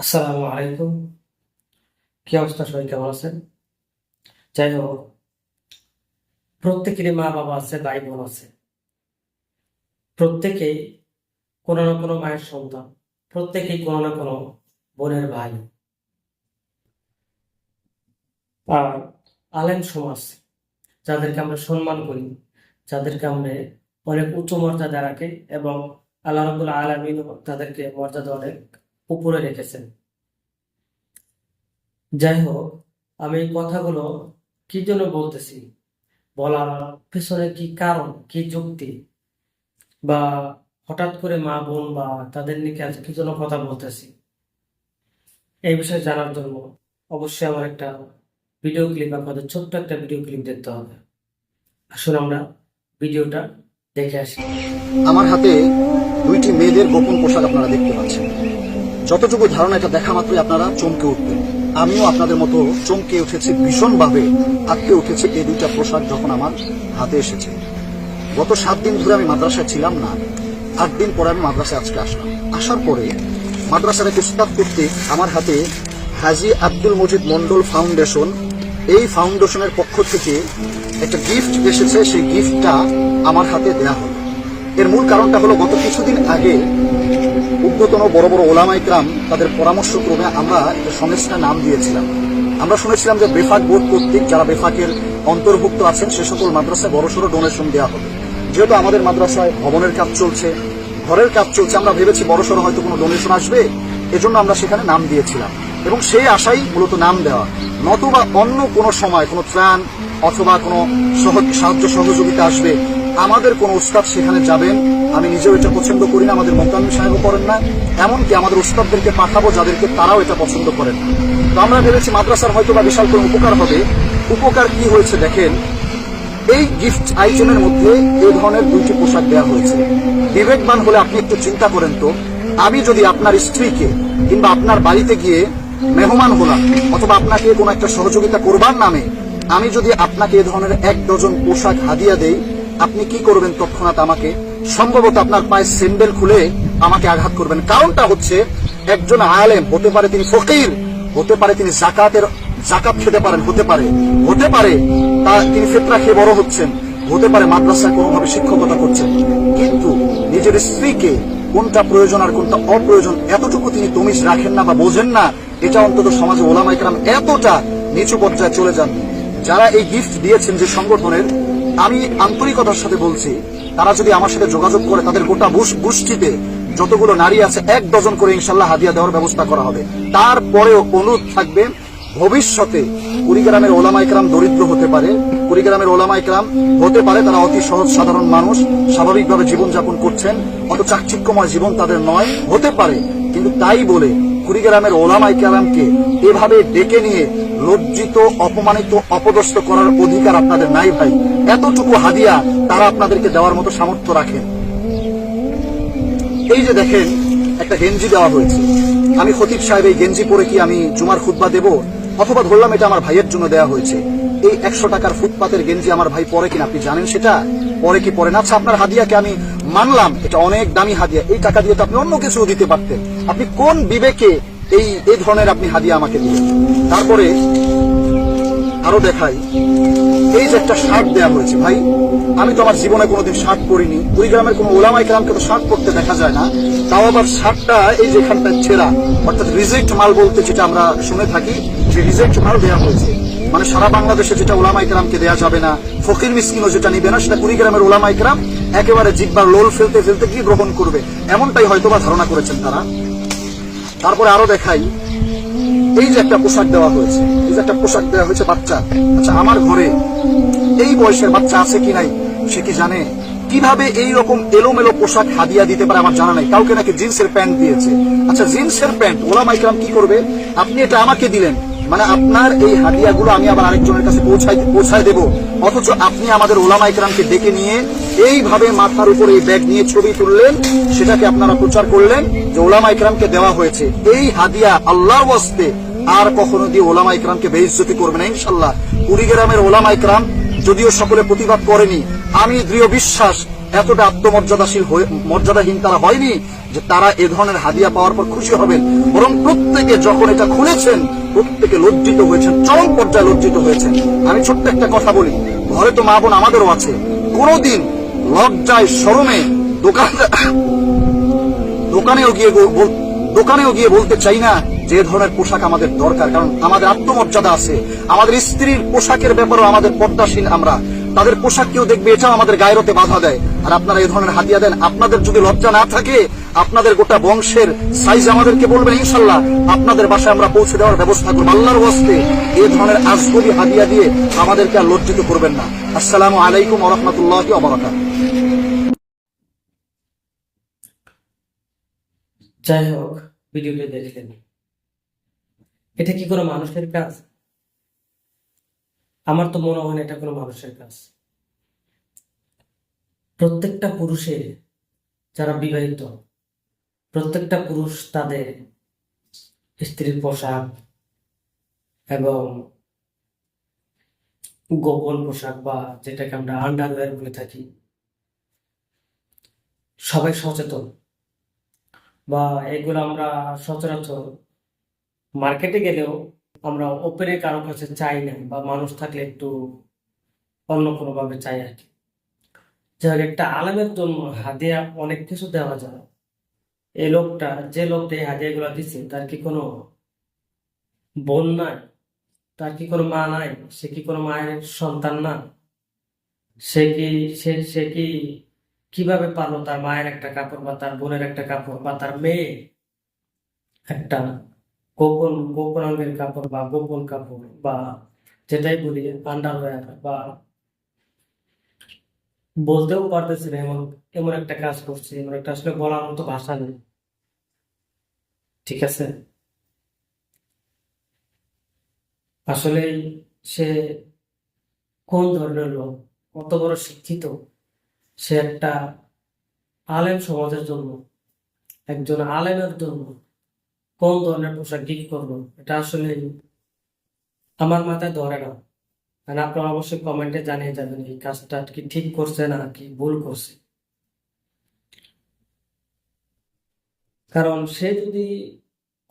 আসসালামু আলাইকুম। কি অবস্থা সবাই, কেমন আছেন? যাই হোক, প্রত্যেকেরই মা বাবা আছে ভাই বোন আছে। প্রত্যেকেই কোনো না কোনো মায়ের সন্তান, প্রত্যেকেই কোনো না কোনো বোনের ভাই। আর আলেম সমাজ, যাদেরকে আমরা সম্মান করি, যাদেরকে আমরা অনেক উচ্চ মর্যাদা রাখি এবং আল্লাহ রাব্বুল আলামিন তাদেরকে মর্যাদা অনেক উপরে রেখেছেন। যাই হোক আমি এই কথাগুলো কি জন্য বলতেছি? বলার পেছনে কি কারণ, কি যুক্তি? বা হঠাৎ করে মা, বোন বা তাদের নিয়ে আজ কি জন্য কথা বলতেছি? এই বিষয়ে জানার জন্য অবশ্যই আমার একটা ভিডিও ক্লিপ আপনাদের ছোট্ট একটা ভিডিও ক্লিপ দেখতে হবে। আসলে আমরা ভিডিওটা দেখে আসি। আমার হাতে দুইটি মেয়েদের গোপন পোশাক আপনারা দেখতে পাচ্ছেন। যতটুকু ধারণা এটা দেখা মাত্রই আপনারা চমকে উঠবেন। আমিও আপনাদের মতো চমকে উঠেছি, ভীষণভাবে আটকে উঠেছে এই দুইটা পোশাক যখন আমার হাতে এসেছে। গত সাত দিন ধরে আমি মাদ্রাসায় ছিলাম না, আট দিন পরে আমি মাদ্রাসায় আজকে আসলাম। আসার পরে মাদ্রাসার এক উস্তাদ কর্তৃক আমার হাতে হাজি আব্দুল মজিদ মন্ডল ফাউন্ডেশন, এই ফাউন্ডেশনের পক্ষ থেকে একটা গিফট এসেছে, সেই গিফটটা আমার হাতে দেয়া হলো। এর মূল কারণটা হলো গত কিছুদিন আগে উদ্যতন বড় বড় ওলামাইকরাম তাদের পরামর্শ ক্রমে আমরা একটা সংস্থা নাম দিয়েছিলাম। আমরা শুনেছিলাম যে বেফাক বোর্ড কর্তৃক যারা বেফাকের অন্তর্ভুক্ত আছেন, সে সকল মাদ্রাসায় বড়সড় ডোনেশন দেওয়া হবে। যেহেতু আমাদের মাদ্রাসায় ভবনের কাজ চলছে, ঘরের কাজ চলছে, আমরা ভেবেছি বড়সড় হয়তো কোনো ডোনেশন আসবে, এজন্য আমরা সেখানে নাম দিয়েছিলাম। এবং সেই আশাই মূলত নাম দেওয়া। নতুবা অন্য কোনো সময় কোনো ত্রাণ অথবা কোনো সাহায্য সহযোগিতা আসবে, আমাদের কোন উস্তাদ সেখানে যাবেন আমি নিজেও এটা পছন্দ করি না, আমাদের মোকামিম সাহেবও করেন না। এমনকি আমাদের উস্তাদদেরকে পাঠাবো, যাদেরকে তারাও এটা পছন্দ করেন। তো আমরা ভেবেছি মাদ্রাসার হয়তো বা বিশাল কোনো উপকার হবে। উপকার কি হয়েছে দেখেন, এই গিফট আইটেমের মধ্যে এই ধরনের দুইটি পোশাক দেওয়া হয়েছে। বিবেকবান হলে আপনি একটু চিন্তা করেন তো, আমি যদি আপনার স্ত্রীকে কিংবা আপনার বাড়িতে গিয়ে মেহমান হলাম, অথবা আপনাকে কোনো একটা সহযোগিতা করবার নামে আমি যদি আপনাকে এ ধরনের এক ডজন পোশাক হাদিয়া দেই, আপনি কি করবেন তৎক্ষণাৎ আমাকে? সম্ভবত আপনার পায়ে স্যান্ডেল খুলে আমাকে আঘাত করবেন। কারণটা হচ্ছে, একজন আলেম, হতে পারে তিনি ফকির, হতে পারে তিনি জাকাতের জাকাত খেতে পারেন, হতে পারে। হতে পারে তা তিনি ফেতরা খেয়ে বড় হচ্ছেন, হতে পারে মাদ্রাসায় কোনোভাবে শিক্ষকতা করছেন। কিন্তু নিজের স্ত্রীকে কোনটা প্রয়োজন আর কোনটা অপ্রয়োজন, এতটুকু তিনি তমিজ রাখেন না বা বোঝেন না, এটা অন্তত সমাজে ওলামাইকরাম এতটা নিচু পর্যায়ে চলে যান যারা এই গিফট দিয়েছেন যে সংগঠনের, আমি আন্তরিকতার সাথে বলছি তারা যদি আমার সাথে যোগাযোগ করে, তাদের গোটা গোষ্ঠীতে যতগুলো নারী আছে, এক ডজন করে ইনশাল্লাহ হাদিয়া দেওয়ার ব্যবস্থা করা হবে। তারপরেও অনুরোধ থাকবে, ভবিষ্যতে কুড়িগ্রামের ওলামা ইকরাম দরিদ্র হতে পারে। কুড়িগ্রামের ওলামা ইকরাম হতে পারে, তারা অতি সহজ সাধারণ মানুষ, স্বাভাবিকভাবে জীবনযাপন করছেন, অত চাকচিক্যময় জীবন তাদের নয়, হতে পারে, কিন্তু তাই বলে কুড়িগ্রামের ওলামাই কালামকে এভাবে ডেকে নিয়ে লজ্জিত, অপমানিত, অপদস্থ করার অধিকার আপনাদের নাই ভাই। এতটুকু হাদিয়া তারা আপনাদেরকে দেওয়ার মতো সামর্থ্য রাখেন এই যে দেখেন, একটা গেঞ্জি দেওয়া হয়েছে। আমি খতিব সাহেব এই গেঞ্জি পরে কি আমি জুমার খুদ্া দেব? অথবা ধরলাম এটা আমার ভাইয়ের জন্য দেওয়া হয়েছে। এই একশো টাকার ফুটপাতের গেঞ্জি আমার ভাই পরে কিনা আপনি জানেন সেটা? পরে কি পরে না? আচ্ছা আপনার হাদিয়াকে আমি মানলাম, এটা অনেক দামি হাদিয়া। এই টাকা দিয়ে তো আপনি অন্য কিছু দিতে পারতেন। আপনি কোন বিবেকে এই এই ধরনের আপনি হাদিয়া আমাকে দিলেন? তারপরে আরও দেখাই। এই যে একটা শার্ট দেওয়া হয়েছে, ভাই, আমি তো আমার জীবনে কোনোদিন শার্ট পরিনি। কুড়িগ্রামের কোনো ওলামাই কেরামকে তো শার্ট পরতে দেখা যায় না। তাও আবার শার্টটা এই যে এখানটা ছেঁড়া, অর্থাৎ রিজেক্ট মাল বলতে যেটা আমরা শুনে থাকি রিজেক্ট মাল দেওয়া হয়েছে। মানে সারা বাংলাদেশে যেটা ওলামাই কেরামকে দেওয়া যাবে না, ফকির মিসকিনও যেটা নিবে না, সেটা কুড়িগ্রামের ওলামাই কেরাম একেবারে জিব্বার লোল ফেলতে ফেলতে কি গ্রহণ করবে? এমনটাই হয়তোবা ধারণা করেছেন তারা। তারপরে আরও দেখাই, এই যে একটা পোশাক দেওয়া হয়েছে, এই যে একটা পোশাক দেওয়া হয়েছে বাচ্চা। আচ্ছা আমার ঘরে এই বয়সের বাচ্চা আছে কি নাই, সে কি জানে? কীভাবে এই রকম এলোমেলো পোশাক হাদিয়া দিতে পারে আমার জানা নাই। কাউকে নাকি জিন্সের প্যান্ট দিয়েছে। আচ্ছা জিন্সের প্যান্ট ওলা মাইকরাম কি করবে? আপনি এটা আমাকে দিলেন। মানে আপনার এই হাদিয়াগুলো আমি আবার আরেকজনের কাছে পৌঁছাই পৌঁছায় দেব। অথচ আপনি আমাদের ওলামা ইকরামকে ডেকে নিয়ে এইভাবে মাথার উপরে এই ব্যাগ নিয়ে ছবি তুললেন, সেটাকে আপনারা প্রচার করলেন যে ওলামা ইকরামকে দেওয়া হয়েছে। এই হাদিয়া আল্লাহ ওয়াস্তে আর কখনো দিয়ে ওলামা ইকরামকে বেইজ্জতি করবে না, ইনশাল্লাহ। কুড়িগ্রামের ওলামা ইকরাম যদিও সকলে প্রতিবাদ করেনি, আমি দৃঢ় বিশ্বাস এতটা আত্মমর্যাদাশীল মর্যাদাহীন তারা হয়নি যে তারা এ ধরনের হাদিয়া পাওয়ার পর খুশি হবেন। বরং প্রত্যেকে যখন এটা খুলেছেন, প্রত্যেকে লজ্জিত হয়েছেন, চরম পর্যায়ে লজ্জিত হয়েছেন। আমি ছোট্ট একটা কথা বলি। ঘরে তো মা বোন আমাদেরও আছে। কোনোদিন লজ্জায় শরমে দোকান দোকানেও গিয়ে দোকানেও গিয়ে বলতে চাই না যে ধরনের পোশাক আমাদের দরকার। কারণ আমাদের আত্মমর্যাদা আছে। আমাদের স্ত্রীর পোশাকের ব্যাপারেও আমাদের পর্দাসীন আমরা। তাদের পোশাক কেউ দেখবে, এটাও আমাদের গায়রতে বাধা দেয়। আর আপনারা এই ধরনের হাতিয়া দেন। আপনাদের যদি লজ্জা না থাকে, আপনাদের গোটা বংশের সাইজ আমাদেরকে বলবেন ইনশাল্লাহ আপনাদের বাসায় আমরা পৌঁছে দেওয়ার ব্যবস্থা করব। আল্লাহর হস্তে এই ধরনের আজগবি হাদিয়া দিয়ে আমাদেরকে আর লজ্জিত করবেন না। আসসালামু আলাইকুম রহমতুল্লাহ অবরাকাত যাই হোক, ভিডিওটি দেখলেন। এটা কি কোনো মানুষের কাজ? আমার তো মনে হয় না এটা কোনো মানুষের কাজ। প্রত্যেকটা পুরুষের যারা বিবাহিত, প্রত্যেকটা পুরুষ তাদের স্ত্রীর পোশাক এবং গোপন পোশাক বা যেটাকে আমরা আন্ডারওয়্যার বলে থাকি, সবাই সচেতন বা এগুলো আমরা সচরাচর মার্কেটে গেলেও আমরা ওপেনে কারও কাছে চাই না বা মানুষ থাকলে একটু অন্য কোনো ভাবে চাই আর কি। যাই একটা আলেমের জন্য হাদিয়া অনেক কিছু দেওয়া যায়। এই লোকটা, যে লোকটা এই হাদিয়াগুলো দিচ্ছে তার কি কোনো বোন নাই? তার কি কোনো মা নাই? সে কি কোনো মায়ের সন্তান না? সে কি, সে সে কি কীভাবে পারল তার মায়ের একটা কাপড় বা তার বোনের একটা কাপড় বা তার মেয়ে একটা গোপন গোপন অঙ্গের কাপড় বা গোপন কাপড় বা যেটাই বলি আন্ডারওয়্যার বা বলতেও পারতেছি না, এমন এমন একটা কাজ করছে, এমন একটা আসলে বলার মতো ভাষা নেই। ঠিক আছে? আসলে সে কোন ধরনের লোক, কত বড় শিক্ষিত, সে একটা আলেম সমাজের জন্য, একজন আলেমের জন্য কোন ধরনের পোশাক গিফট করব? এটা আসলে আমার মাথায় ধরে না। আর আপনারা অবশ্যই কমেন্টে জানিয়ে যাবেন এই কাজটা কি ঠিক করছে না কি ভুল করছে। কারণ সে যদি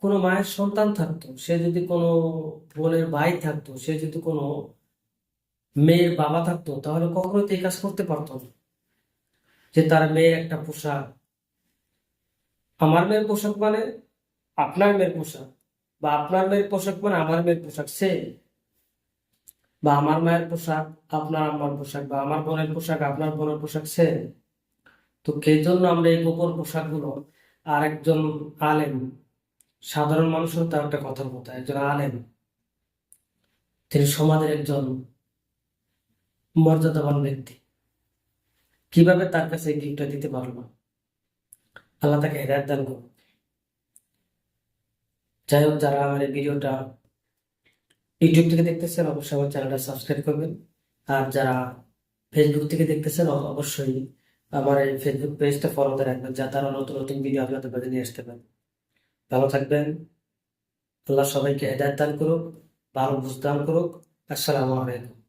কোনো মায়ের সন্তান থাকতো, সে যদি কোনো বোনের ভাই থাকতো, সে যদি কোনো মেয়ের বাবা থাকতো, তাহলে কখনোই তো এই কাজ করতে পারতো না। যে তার মেয়ের একটা পোশাক। আমার মেয়ের পোশাক মানে আপনার মেয়ের পোশাক বা আপনার মেয়ের পোশাক মানে আমার মেয়ের পোশাক সে বা আমার মায়ের পোশাক, আপনার আমার পোশাক বা আমার বোনের পোশাক, আপনার বোনের পোশাক সে তো কে জন্য আমরা এই গোপন পোশাকগুলো আর একজন আলেম, সাধারণ মানুষের তার একটা কথার মতো একজন আলেম। তিনি সমাজের একজন মর্যাদাবান ব্যক্তি। কীভাবে তার কাছে গিফটটা দিতে পারল? আল্লাহ তাকে হেদায়ত দান করুন। যাই হোক যারা আমার এই ভিডিওটা ইউটিউব থেকে দেখতেছেন, অবশ্যই আমার চ্যানেলটা সাবস্ক্রাইব করবেন। আর যারা ফেসবুক থেকে দেখতেছেন অবশ্যই আমার এই ফেসবুক পেজটা ফলোতে রাখবেন যা তারা নতুন নতুন ভিডিও আপনাদের কাছে নিয়ে আসতে পারেন ভালো থাকবেন। আল্লাহ সবাইকে হেদায়ত দান করুক, ভালো বুঝ দান করুক। আসসালামু আলাইকুম।